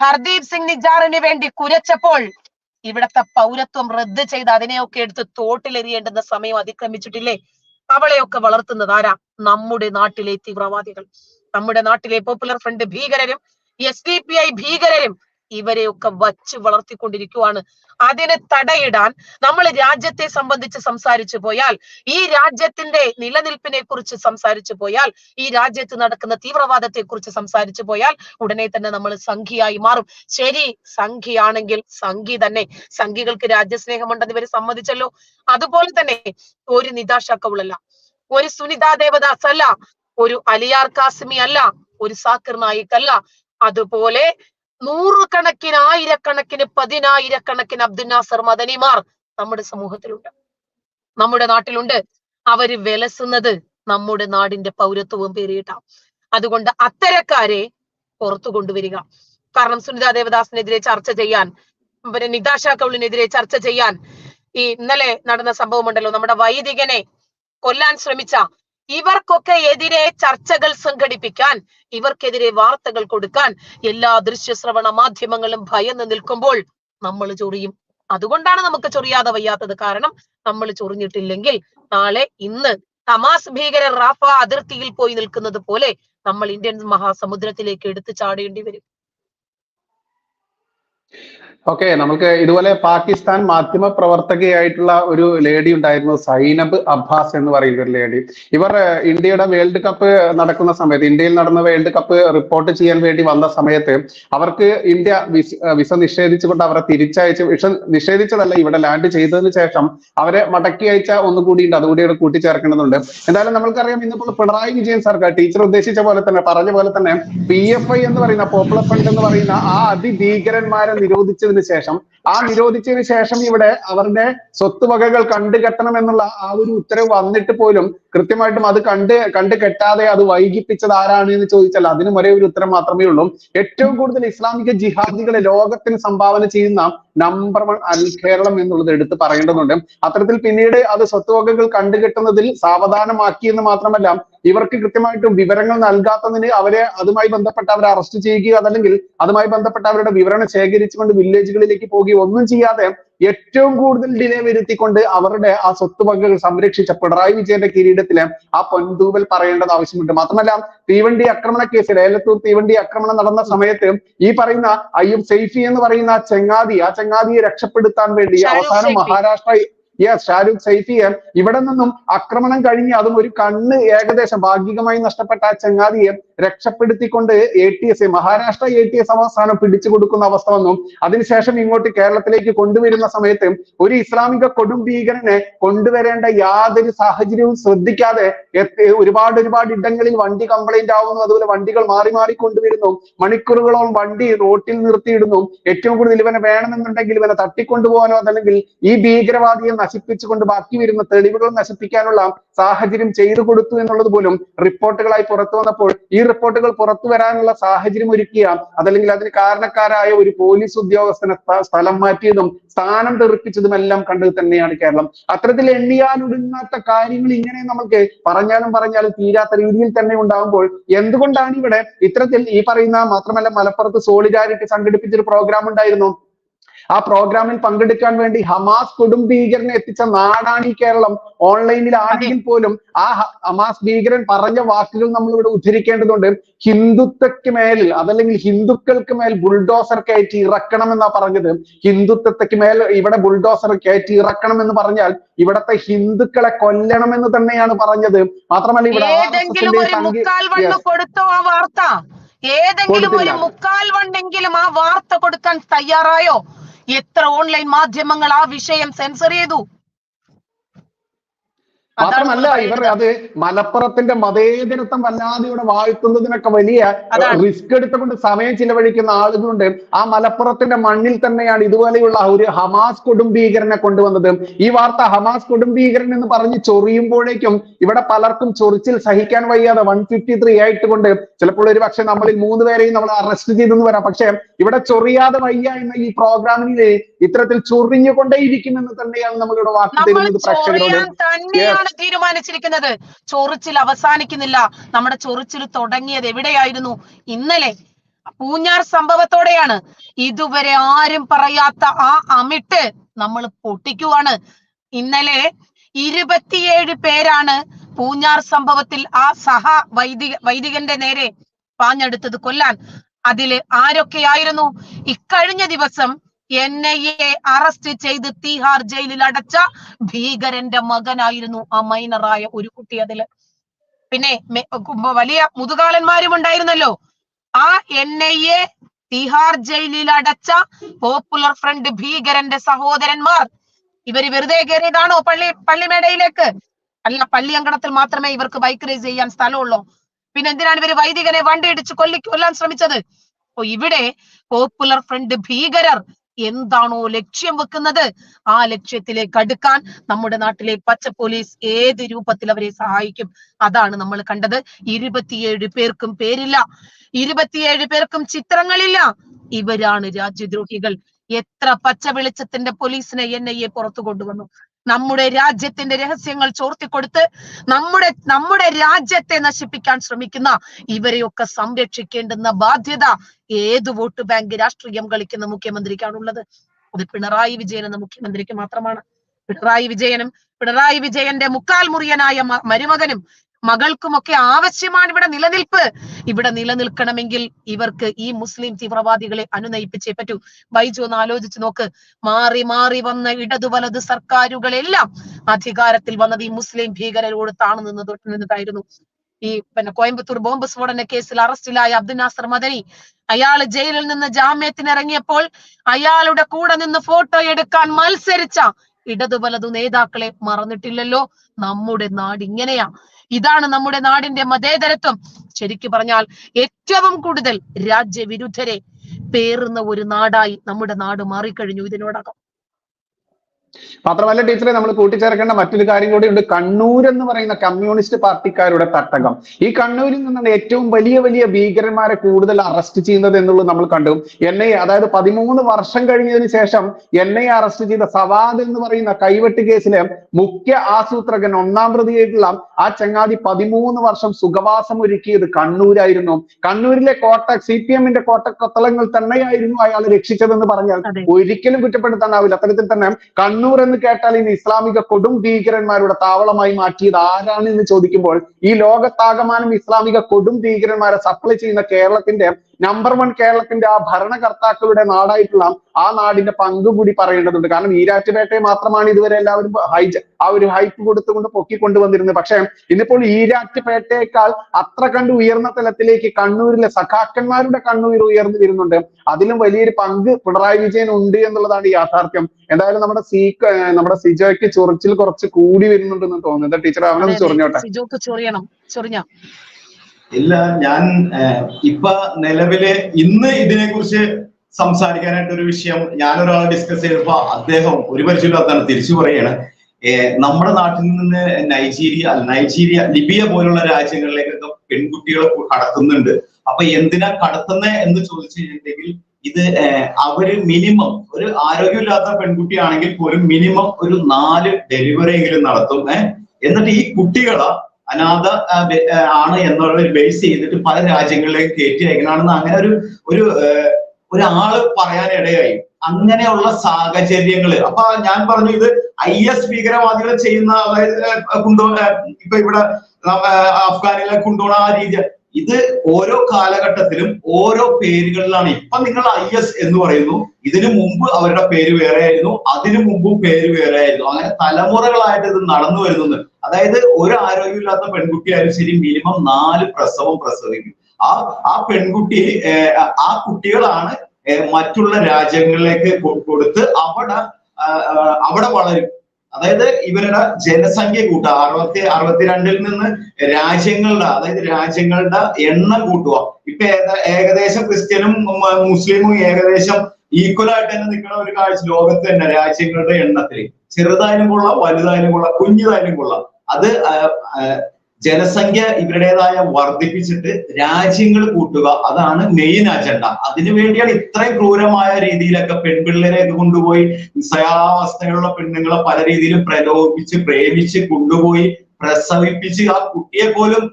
ഹർദീപ് സിംഗ് നിജാറിന് വേണ്ടി കുരച്ചപ്പോൾ ഇവിടത്തെ പൗരത്വം റദ്ദ് ചെയ്ത് അതിനെയൊക്കെ എടുത്ത് തോട്ടിലെറിയേണ്ടുന്ന സമയം അതിക്രമിച്ചിട്ടില്ലേ? അവളെയൊക്കെ വളർത്തുന്നത് ആരാ? നമ്മുടെ നാട്ടിലെ തീവ്രവാദികൾ. നമ്മുടെ നാട്ടിലെ പോപ്പുലർ ഫ്രണ്ട് ഭീകരരും എസ് ഡി പി ഐ ഭീകരരും ഇവരെയൊക്കെ വച്ച് വളർത്തിക്കൊണ്ടിരിക്കുവാണ്. അതിന് തടയിടാൻ നമ്മൾ രാജ്യത്തെ സംബന്ധിച്ച് സംസാരിച്ചു പോയാൽ ഈ രാജ്യത്തിന്റെ നിലനിൽപ്പിനെ കുറിച്ച് സംസാരിച്ചു പോയാൽ ഈ രാജ്യത്ത് നടക്കുന്ന തീവ്രവാദത്തെ കുറിച്ച് സംസാരിച്ചു പോയാൽ ഉടനെ തന്നെ നമ്മൾ സംഖ്യയായി മാറും. ശരി സംഖ്യയാണെങ്കിൽ സംഖ്യ തന്നെ. സംഖ്യകൾക്ക് രാജ്യസ്നേഹമുണ്ടെന്ന് ഇവർ സമ്മതിച്ചല്ലോ. അതുപോലെ തന്നെ ഒരു നിതാഷ ഒരു സുനിത ദേവദാസ് അല്ല ഒരു അലിയാർ കാസിമി അല്ല ഒരു സാക്കിർ നായിക് അല്ല. അതുപോലെ നൂറുകണക്കിന് ആയിരക്കണക്കിന് പതിനായിരക്കണക്കിന് അബ്ദുൽ നാസർ മദനിമാർ നമ്മുടെ സമൂഹത്തിലുണ്ട്. നമ്മുടെ നാട്ടിലുണ്ട്. അവർ വിലസുന്നത് നമ്മുടെ നാടിന്റെ പൗരത്വവും പേരിയിട്ടാ അതുകൊണ്ട് അത്തരക്കാരെ പുറത്തു കൊണ്ടുവരിക. കാരണം സുനിത ദേവദാസിനെതിരെ ചർച്ച ചെയ്യാൻ പിന്നെ നിതാഷ കൗളിനെതിരെ ചർച്ച ചെയ്യാൻ ഈ ഇന്നലെ നടന്ന സംഭവമുണ്ടല്ലോ. നമ്മുടെ വൈദികനെ കൊല്ലാൻ ശ്രമിച്ച ഇവർക്കൊക്കെ എതിരെ ചർച്ചകൾ സംഘടിപ്പിക്കാൻ ഇവർക്കെതിരെ വാർത്തകൾ കൊടുക്കാൻ എല്ലാ ദൃശ്യശ്രവണ മാധ്യമങ്ങളും ഭയന്ന് നിൽക്കുമ്പോൾ നമ്മൾ ചൊറിയും. അതുകൊണ്ടാണ് നമുക്ക് ചൊറിയാതെ വയ്യാത്തത്. കാരണം നമ്മൾ ചൊറിഞ്ഞിട്ടില്ലെങ്കിൽ നാളെ ഇന്ന് തമാസ് ഭീകരർ റാഫ അതിർത്തിയിൽ പോയി നിൽക്കുന്നത് പോലെ നമ്മൾ ഇന്ത്യൻ മഹാസമുദ്രത്തിലേക്ക് എടുത്തു ചാടേണ്ടി വരും. ഓക്കെ നമുക്ക് ഇതുപോലെ പാകിസ്ഥാൻ മാധ്യമ പ്രവർത്തകയായിട്ടുള്ള ഒരു ലേഡി ഉണ്ടായിരുന്നു സൈനബ് അബ്ബാസ് എന്ന് പറയുന്ന ഒരു ലേഡി ഇവർ ഇന്ത്യയുടെ വേൾഡ് കപ്പ് നടക്കുന്ന സമയത്ത് ഇന്ത്യയിൽ നടന്ന വേൾഡ് കപ്പ് റിപ്പോർട്ട് ചെയ്യാൻ വേണ്ടി വന്ന സമയത്ത് അവർക്ക് ഇന്ത്യ വിസ നിഷേധിച്ചുകൊണ്ട് അവരെ തിരിച്ചയച്ച് വിസ നിഷേധിച്ചതല്ല ഇവിടെ ലാൻഡ് ചെയ്തതിന് ശേഷം അവരെ മടക്കി അയച്ച ഒന്നുകൂടി ഉണ്ട് അതുകൂടി ഇവിടെ കൂട്ടിച്ചേർക്കേണ്ടതുണ്ട്. എന്തായാലും നമ്മൾക്കറിയാം ഇന്നിപ്പോൾ പിണറായി വിജയൻ സർക്കാർ ടീച്ചർ ഉദ്ദേശിച്ച പോലെ തന്നെ പറഞ്ഞ പോലെ തന്നെ പി എഫ് ഐ എന്ന് പറയുന്ന പോപ്പുലർ ഫ്രണ്ട് എന്ന് പറയുന്ന ആ അതിഭീകരന്മാരെ നിരോധിച്ചതിന് ശേഷം ആ നിരോധിച്ചതിന് ശേഷം ഇവിടെ അവരുടെ സ്വത്തുവകകൾ കണ്ടുകെട്ടണം എന്നുള്ള ആ ഒരു ഉത്തരവ് വന്നിട്ട് പോലും കൃത്യമായിട്ടും അത് കണ്ട് കണ്ട് കെട്ടാതെ അത് വൈകിപ്പിച്ചത് ആരാണ് എന്ന് ചോദിച്ചാൽ അതിനും ഒരേ ഒരു ഉത്തരം മാത്രമേ ഉള്ളൂ. ഏറ്റവും കൂടുതൽ ഇസ്ലാമിക ജിഹാദികളെ ലോകത്തിന് സംഭാവന ചെയ്യുന്ന നമ്പർ വൺ അൽ കേരളം എന്നുള്ളത് എടുത്ത് പറയേണ്ടതുണ്ട്. അത്തരത്തിൽ പിന്നീട് അത് സ്വത്തുവകകൾ കണ്ടുകെട്ടുന്നതിൽ സാവധാനമാക്കി എന്ന് മാത്രമല്ല ഇവർക്ക് കൃത്യമായിട്ടും വിവരങ്ങൾ നൽകാത്തതിന് അവരെ അതുമായി ബന്ധപ്പെട്ട് അവരെ അറസ്റ്റ് ചെയ്യുക അതല്ലെങ്കിൽ അതുമായി ബന്ധപ്പെട്ട അവരുടെ വിവരണം ശേഖരിച്ചുകൊണ്ട് വില്ലേജുകളിലേക്ക് പോകുക ഒന്നും ചെയ്യാതെ ഏറ്റവും കൂടുതൽ ഡിലേ വരുത്തിക്കൊണ്ട് അവരുടെ ആ സ്വത്തുവകകൾ സംരക്ഷിച്ച പിണറായി വിജയന്റെ കിരീടത്തിലെ ആ പൊൻതൂവൽ പറയേണ്ടത് ആവശ്യമുണ്ട് മാത്രമല്ല തീവണ്ടി ആക്രമണ കേസിൽ ഏലത്തൂർ തീവണ്ടി ആക്രമണം നടന്ന സമയത്ത് ഈ പറയുന്ന അയ്യൂബ് സൈഫി എന്ന് പറയുന്ന ചെങ്ങാതി ആ ചെങ്ങാതിയെ രക്ഷപ്പെടുത്താൻ വേണ്ടി അവസാനം. മഹാരാഷ്ട്ര യെസ് ഷാരൂഖ് സൈഫിയെ ഇവിടെ നിന്നും ആക്രമണം കഴിഞ്ഞ് അതും ഒരു കണ്ണ് ഏകദേശം ഭാഗികമായി നഷ്ടപ്പെട്ട ആ ചങ്ങാതിയെ രക്ഷപ്പെടുത്തിക്കൊണ്ട് A T S Maharashtra A T S അവസാനം പിടിച്ചു കൊടുക്കുന്ന അവസ്ഥ വന്നു. അതിനുശേഷം ഇങ്ങോട്ട് കേരളത്തിലേക്ക് കൊണ്ടുവരുന്ന സമയത്ത് ഒരു ഇസ്ലാമിക കൊടും ഭീകരനെ കൊണ്ടുവരേണ്ട യാതൊരു സാഹചര്യവും ശ്രദ്ധിക്കാതെ ഒരുപാട് ഒരുപാട് ഇടങ്ങളിൽ വണ്ടി കംപ്ലൈന്റ് ആവുന്നു അതുപോലെ വണ്ടികൾ മാറി മാറി കൊണ്ടുവരുന്നു മണിക്കൂറുകളോളം വണ്ടി റോട്ടിൽ നിർത്തിയിടുന്നു. ഏറ്റവും കൂടുതൽ ഇവനെ വേണമെന്നുണ്ടെങ്കിൽ ഇവനെ തട്ടിക്കൊണ്ടുപോകാനോ അതല്ലെങ്കിൽ ഈ ഭീകരവാദിയെ നശിപ്പിച്ചുകൊണ്ട് ബാക്കി വരുന്ന തെളിവുകൾ നശിപ്പിക്കാനുള്ള സാഹചര്യം ചെയ്തു കൊടുത്തു എന്നുള്ളത് പോലും റിപ്പോർട്ടുകളായി പുറത്തു വന്നപ്പോൾ ഈ റിപ്പോർട്ടുകൾ പുറത്തു വരാനുള്ള സാഹചര്യം ഒരുക്കിയ അതല്ലെങ്കിൽ അതിന് കാരണക്കാരായ ഒരു പോലീസ് ഉദ്യോഗസ്ഥനെ സ്ഥലം മാറ്റിയതും സ്ഥാനം തെറിപ്പിച്ചതും എല്ലാം കണ്ടത് തന്നെയാണ് കേരളം. അത്തരത്തിൽ എണ്ണിയാൽ ഒടുങ്ങാത്ത കാര്യങ്ങൾ ഇങ്ങനെ നമുക്ക് പറഞ്ഞാലും പറഞ്ഞാലും തീരാത്ത രീതിയിൽ തന്നെ ഉണ്ടാകുമ്പോൾ എന്തുകൊണ്ടാണ് ഇവിടെ ഇത്തരത്തിൽ ഈ പറയുന്ന മാത്രമല്ല മലപ്പുറത്ത് സോളിഡാരിറ്റി സംഘടിപ്പിച്ച ഒരു പ്രോഗ്രാം ഉണ്ടായിരുന്നു. ആ പ്രോഗ്രാമിൽ പങ്കെടുക്കാൻ വേണ്ടി ഹമാസ് കൊടും ഭീകരനെ എത്തിച്ച നാടാണ് ഈ കേരളം. ഓൺലൈനിൽ ആണെങ്കിൽ പോലും ആ ഹമാസ് ഭീകരൻ പറഞ്ഞ വാക്കുകൾ നമ്മൾ ഇവിടെ ഉദ്ധരിക്കേണ്ടതുണ്ട്. ഹിന്ദുത്വക്ക് മേലിൽ അതല്ലെങ്കിൽ ഹിന്ദുക്കൾക്ക് മേൽ ബുൾഡോസർ കയറ്റി ഇറക്കണം എന്നാ പറഞ്ഞത്. ഹിന്ദുത്വത്തേക്ക് മേൽ ഇവിടെ ബുൾഡോസർ കയറ്റി ഇറക്കണം എന്ന് പറഞ്ഞാൽ ഇവിടത്തെ ഹിന്ദുക്കളെ കൊല്ലണം എന്ന് തന്നെയാണ് പറഞ്ഞത്. മാത്രമല്ല ഇവിടെ. കൊടുത്തോ ആ വാർത്ത? ഏതെങ്കിലും ഒരു മുക്കാൽ വണ്ണെങ്കിലും ആ വാർത്ത കൊടുക്കാൻ തയ്യാറായോ? എത്ര ഓൺലൈൻ മാധ്യമങ്ങൾ ആ വിഷയം സെൻസർ ചെയ്തു? മാത്രമല്ല ഇവർ അത് മലപ്പുറത്തിന്റെ മതേതരത്വം വല്ലാതെ ഇവിടെ വാഴ്ത്തുന്നതിനൊക്കെ വലിയ. റിസ്ക് എടുത്തുകൊണ്ട് സമയം ചിലവഴിക്കുന്ന ആളുകളുണ്ട്. ആ മലപ്പുറത്തിന്റെ മണ്ണിൽ തന്നെയാണ് ഇതുപോലെയുള്ള ഒരു ഹമാസ് കൊടുംഭീകരനെ കൊണ്ടുവന്നത്. ഈ വാർത്ത ഹമാസ് കൊടുംഭീകരൻ എന്ന് പറഞ്ഞ് ചൊറിയുമ്പോഴേക്കും ഇവിടെ പലർക്കും ചൊറിച്ചിൽ സഹിക്കാൻ വയ്യാതെ വൺ ഫിഫ്റ്റി ത്രീ ആയിട്ട് കൊണ്ട് ചിലപ്പോൾ ഒരു പക്ഷെ നമ്മളിൽ മൂന്ന് പേരെയും നമ്മൾ അറസ്റ്റ് ചെയ്തെന്ന് വരാം. പക്ഷെ ഇവിടെ ചൊറിയാതെ വയ്യ എന്ന ഈ പ്രോഗ്രാമിൽ ഇത്തരത്തിൽ ചൊറിഞ്ഞുകൊണ്ടേയിരിക്കുമെന്ന് തന്നെയാണ് നമ്മളിവിടെ വാക്ക് തരുന്നത് പ്രേക്ഷകരോട്. തന്നെയാണ് തീരുമാനിച്ചിരിക്കുന്നത്? ചൊറിച്ചിൽ അവസാനിക്കുന്നില്ല. നമ്മുടെ ചൊറിച്ചിൽ തുടങ്ങിയത് എവിടെയായിരുന്നു? ഇന്നലെ. പൂഞ്ഞാർ സംഭവത്തോടെയാണ്. ഇതുവരെ ആരും പറയാത്ത ആ അമിട്ട് നമ്മൾ പൊട്ടിക്കുവാണ്. ഇന്നലെ ഇരുപത്തിയേഴ് പേരാണ് പൂഞ്ഞാർ സംഭവത്തിൽ ആ സഹ വൈദിക വൈദികന്റെ നേരെ പാഞ്ഞെടുത്തത് കൊല്ലാൻ. അതിൽ ആരൊക്കെയായിരുന്നു? ഇക്കഴിഞ്ഞ ദിവസം എൻ ഐ എ അറസ്റ്റ് ചെയ്ത് തീഹാർ ജയിലിൽ അടച്ച ഭീകരന്റെ മകനായിരുന്നു ആ മൈനറായ ഒരു കുട്ടി അതിൽ. പിന്നെ വലിയ മുതുകാലന്മാരും ഉണ്ടായിരുന്നല്ലോ. ആ എൻ ഐ എ തിഹാർ ജയിലിൽ അടച്ച പോപ്പുലർ ഫ്രണ്ട് ഭീകരന്റെ സഹോദരന്മാർ. ഇവർ വെറുതെ കയറിയതാണോ പള്ളി പള്ളിമേടയിലേക്ക്? അല്ല പള്ളി അങ്കണത്തിൽ മാത്രമേ ഇവർക്ക് ബൈക്ക് റേസ് ചെയ്യാൻ സ്ഥലമുള്ളൂ. പിന്നെ എന്തിനാണ് ഇവർ വൈദികനെ വണ്ടി ഇടിച്ച് കൊല്ലി കൊല്ലാൻ ശ്രമിച്ചത്? അപ്പൊ ഇവിടെ പോപ്പുലർ ഫ്രണ്ട് ഭീകരർ എന്താണോ ലക്ഷ്യം വെക്കുന്നത് ആ ലക്ഷ്യത്തിലേക്ക് അടുക്കാൻ നമ്മുടെ നാട്ടിലെ പച്ച പോലീസ് ഏത് രൂപത്തിൽ അവരെ സഹായിക്കും? അതാണ് നമ്മൾ കണ്ടത്. ഇരുപത്തിയേഴ് പേർക്കും പേരില്ല. ഇരുപത്തിയേഴ് പേർക്കും ചിത്രങ്ങളില്ല. ഇവരാണ് രാജ്യദ്രോഹികൾ. എത്ര പച്ച വെളിച്ചത്തിന്റെ പോലീസിനെ എൻ ഐ എ പുറത്തു കൊണ്ടുവന്നു? നമ്മുടെ രാജ്യത്തിന്റെ രഹസ്യങ്ങൾ ചോർത്തിക്കൊടുത്ത് നമ്മുടെ നമ്മുടെ രാജ്യത്തെ നശിപ്പിക്കാൻ ശ്രമിക്കുന്ന ഇവരെയൊക്കെ സംരക്ഷിക്കേണ്ടുന്ന ബാധ്യത ഏത് വോട്ട് ബാങ്ക് രാഷ്ട്രീയം കളിക്കുന്ന മുഖ്യമന്ത്രിക്കാണുള്ളത് അത് പിണറായി വിജയൻ എന്ന മുഖ്യമന്ത്രിക്ക് മാത്രമാണ്. പിണറായി വിജയനും പിണറായി വിജയന്റെ മുക്കാൽ മുറിയനായ മരുമകനും മകൾക്കുമൊക്കെ ആവശ്യമാണ് ഇവിടെ നിലനിൽപ്പ്. ഇവിടെ നിലനിൽക്കണമെങ്കിൽ ഇവർക്ക് ഈ മുസ്ലിം തീവ്രവാദികളെ അനുനയിപ്പിച്ചേ പറ്റൂ. ബൈജു ഒന്ന് ആലോചിച്ച് നോക്ക്. മാറി മാറി വന്ന ഇടതു വലത് സർക്കാരുകളെല്ലാം അധികാരത്തിൽ വന്നത് ഈ മുസ്ലിം ഭീകരരോട് താണു നിന്ന് നിന്നതായിരുന്നു. ഈ പിന്നെ കോയമ്പത്തൂർ ബോംബ് സ്ഫോടന കേസിൽ അറസ്റ്റിലായ അബ്ദുൽ നാസർ മദനി. അയാൾ ജയിലിൽ നിന്ന് ജാമ്യത്തിന് ഇറങ്ങിയപ്പോൾ അയാളുടെ കൂടെ നിന്ന് ഫോട്ടോ എടുക്കാൻ മത്സരിച്ച ഇടതു വലതു നേതാക്കളെ മറന്നിട്ടില്ലല്ലോ. നമ്മുടെ നാട് ഇങ്ങനെയാ. ഇതാണ് നമ്മുടെ നാടിന്റെ മതേതരത്വം. ശരിക്കു പറഞ്ഞാൽ ഏറ്റവും കൂടുതൽ രാജ്യവിരുദ്ധരെ പേറുന്ന ഒരു നാടായി നമ്മുടെ നാട് മാറിക്കഴിഞ്ഞു ഇതിനോടകം. മാത്രമല്ല ടീച്ചറെ നമ്മൾ കൂട്ടിച്ചേർക്കേണ്ട മറ്റൊരു കാര്യം കൂടി ഉണ്ട്. കണ്ണൂർ എന്ന് പറയുന്ന കമ്മ്യൂണിസ്റ്റ് പാർട്ടിക്കാരുടെ തട്ടകം. ഈ കണ്ണൂരിൽ നിന്നാണ് ഏറ്റവും വലിയ വലിയ ഭീകരന്മാരെ കൂടുതൽ അറസ്റ്റ് ചെയ്യുന്നത് എന്നുള്ളത് നമ്മൾ കണ്ടു. എൻ ഐ അതായത് പതിമൂന്ന് വർഷം കഴിഞ്ഞതിന് ശേഷം എൻ ഐ അറസ്റ്റ് ചെയ്ത സവാദ് എന്ന് പറയുന്ന കൈവെട്ട് കേസിലെ മുഖ്യ ആസൂത്രകൻ ഒന്നാം പ്രതിയായിട്ടുള്ള ആ ചങ്ങാതി പതിമൂന്ന് വർഷം സുഖവാസം ഒരുക്കിയത് കണ്ണൂരായിരുന്നു. കണ്ണൂരിലെ കോട്ട സി പി എമ്മിന്റെ കോട്ടക്കൊത്തളങ്ങൾ തന്നെയായിരുന്നു അയാൾ രക്ഷിച്ചതെന്ന് പറഞ്ഞാൽ ഒരിക്കലും കുറ്റപ്പെടുത്താനാവില്ല. അത്തരത്തിൽ തന്നെ കണ്ണൂർ എന്ന് കേട്ടാൽ ഇന്ന് ഇസ്ലാമിക കൊടും ഭീകരന്മാരുടെ താവളമായി മാറ്റിയത് ആരാണ് എന്ന് ചോദിക്കുമ്പോൾ ഈ ലോകത്താകമാനം ഇസ്ലാമിക കൊടും ഭീകരന്മാരെ സപ്ലൈ ചെയ്യുന്ന കേരളത്തിന്റെ നമ്പർ വൺ കേരളത്തിന്റെ ആ ഭരണകർത്താക്കളുടെ നാടായിട്ടുള്ള ആ നാടിന്റെ പങ്ക് കൂടി പറയേണ്ടതുണ്ട്. കാരണം ഈരാറ്റുപേട്ടയെ മാത്രമാണ് ഇതുവരെ എല്ലാവരും ഹൈജ ആ ഒരു ഹൈപ്പ് കൊടുത്തുകൊണ്ട് പൊക്കിക്കൊണ്ടുവന്നിരുന്നത്. പക്ഷേ ഇന്നിപ്പോൾ ഈരാറ്റുപേട്ടയേക്കാൾ അത്ര കണ്ട് ഉയർന്ന തലത്തിലേക്ക് കണ്ണൂരിലെ സഖാക്കന്മാരുടെ കണ്ണൂർ ഉയർന്നു വരുന്നുണ്ട്. അതിലും വലിയൊരു പങ്ക് പിണറായി വിജയൻ ഉണ്ട് എന്നുള്ളതാണ് യാഥാർത്ഥ്യം. എന്തായാലും നമ്മുടെ സി നമ്മുടെ സിജോയ്ക്ക് ചൊറിച്ചിൽ കുറച്ച് കൂടി വരുന്നുണ്ടെന്ന് തോന്നുന്നു. എന്താ ടീച്ചർ അവനൊന്ന് ചൊറിഞ്ഞോട്ടെ. സിജോക്ക് ചൊറിയണം. ചൊറിഞ്ഞ? ഇല്ല ഞാൻ ഇപ്പൊ നിലവിൽ ഇന്ന് ഇതിനെ കുറിച്ച് സംസാരിക്കാനായിട്ട് ഒരു വിഷയം ഞാനൊരാളെ ഡിസ്കസ് ചെയ്തപ്പോ അദ്ദേഹം ഒരു പരിചയമില്ലാത്തതാണ് തിരിച്ചു പറയാണ്. നമ്മുടെ നാട്ടിൽ നിന്ന് നൈജീരിയ നൈജീരിയ ലിബിയ പോലുള്ള രാജ്യങ്ങളിലേക്കൊക്കെ പെൺകുട്ടികളെ കടത്തുന്നുണ്ട് അപ്പൊ എന്തിനാ കടത്തുന്നത് എന്ന് ചോദിച്ചു കഴിഞ്ഞിട്ടുണ്ടെങ്കിൽ ഇത് അവർ മിനിമം ഒരു ആരോഗ്യമില്ലാത്ത പെൺകുട്ടിയാണെങ്കിൽ പോലും മിനിമം ഒരു നാല് ഡെലിവറി എങ്കിലും നടത്തും എന്നിട്ട് ഈ കുട്ടികളെ അനാഥ ആണ് എന്നുള്ള ഒരു ബേസ് ചെയ്തിട്ട് പല രാജ്യങ്ങളിലേക്ക് കയറ്റി അയക്കണമെന്ന് അങ്ങനെ ഒരു ഒരു ഒരാൾ പറയാനിടയായി അങ്ങനെയുള്ള സാഹചര്യങ്ങൾ. അപ്പൊ ഞാൻ പറഞ്ഞു ഇത് ഐ എസ് ഭീകരവാദികൾ ചെയ്യുന്ന അതായത് ഇപ്പൊ ഇവിടെ അഫ്ഗാനിലെ കുണ്ടോണ ആ രീതി. ഇത് ഓരോ കാലഘട്ടത്തിലും ഓരോ പേരുകളിലാണ്. ഇപ്പൊ നിങ്ങൾ ഐ എസ് എന്ന് പറയുന്നു. ഇതിനു മുമ്പ് അവരുടെ പേര് വേറെ ആയിരുന്നു അതിനു മുമ്പും പേര് വേറെ ആയിരുന്നു അങ്ങനെ തലമുറകളായിട്ട് ഇത് നടന്നു വരുന്നത് അതായത് ഒരു ആരോഗ്യമില്ലാത്ത പെൺകുട്ടിയായാലും ശരി മിനിമം നാല് പ്രസവം പ്രസവിക്കും. ആ ആ പെൺകുട്ടി ആ കുട്ടികളാണ് മറ്റുള്ള രാജ്യങ്ങളിലേക്ക് കൊടുത്ത് അവിടെ അവിടെ വളരും. അതായത് ഇവരുടെ ജനസംഖ്യ കൂട്ടുക. അറുപത്തി അറുപത്തിരണ്ടിൽ നിന്ന് രാജ്യങ്ങളുടെ അതായത് രാജ്യങ്ങളുടെ എണ്ണം കൂട്ടുക. ഇപ്പൊ ഏകദേശം ക്രിസ്ത്യനും മുസ്ലിമും ഏകദേശം ഈക്വൽ ആയിട്ട് തന്നെ നിൽക്കുന്ന ഒരു കാഴ്ച ലോകത്ത് തന്നെ രാജ്യങ്ങളുടെ എണ്ണത്തിൽ ചെറുതായാലും കൊള്ളാം വലുതായാലും കൊള്ളാം കുഞ്ഞുതായാലും കൊള്ളാം. അത് ജനസംഖ്യ ഇവരുടേതായ വർദ്ധിപ്പിച്ചിട്ട് രാജ്യങ്ങൾ കൂട്ടുക അതാണ് മെയിൻ അജണ്ട അതിനു വേണ്ടിയാണ് ഇത്രയും ക്രൂരമായ രീതിയിലൊക്കെ പെൺപിള്ളേരെയൊക്കെ കൊണ്ടുപോയി നിസ്സയാവസ്ഥയുള്ള പെണ്ണുങ്ങളെ പല രീതിയിലും പ്രലോഭിപ്പിച്ച് പ്രേമിച്ച് കൊണ്ടുപോയി പ്രസവിപ്പിച്ച് ആ കുട്ടിയെ പോലും